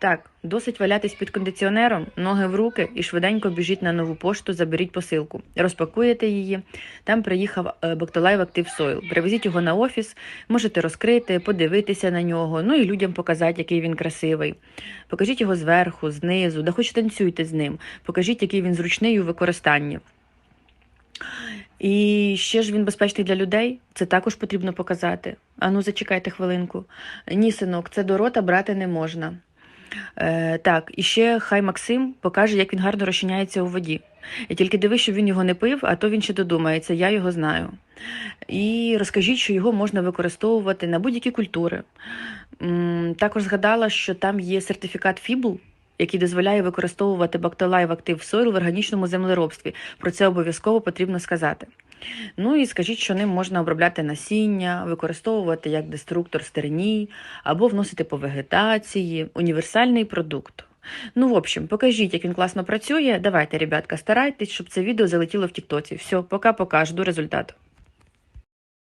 Так, досить валятись під кондиціонером, ноги в руки і швиденько біжіть на нову пошту, заберіть посилку. Розпакуєте її. Там приїхав е, Бактолайв Актив Сойл. Привезіть його на офіс, можете розкрити, подивитися на нього, ну і людям показати, який він красивий. Покажіть його зверху, знизу, да хоч танцюйте з ним. Покажіть, який він зручний у використанні. І ще ж він безпечний для людей. Це також потрібно показати. Ану, зачекайте хвилинку. Ні, синок, це до рота брати не можна. Е, так, і ще хай Максим покаже, як він гарно розчиняється у воді. І тільки дивись, щоб він його не пив, а то він ще додумається, я його знаю. І розкажіть, що його можна використовувати на будь-які культури. Також згадала, що там є сертифікат ФІБЛ, який дозволяє використовувати Bactolive Active Soil в органічному землеробстві. Про це обов'язково потрібно сказати. Ну і скажіть, що ним можна обробляти насіння, використовувати як деструктор стерній або вносити по вегетації, універсальний продукт. Ну, в общем, покажіть, як він класно працює. Давайте, ребятка, старайтесь, щоб це відео залетіло в Тіктоці. Все, пока-пока, жду результату.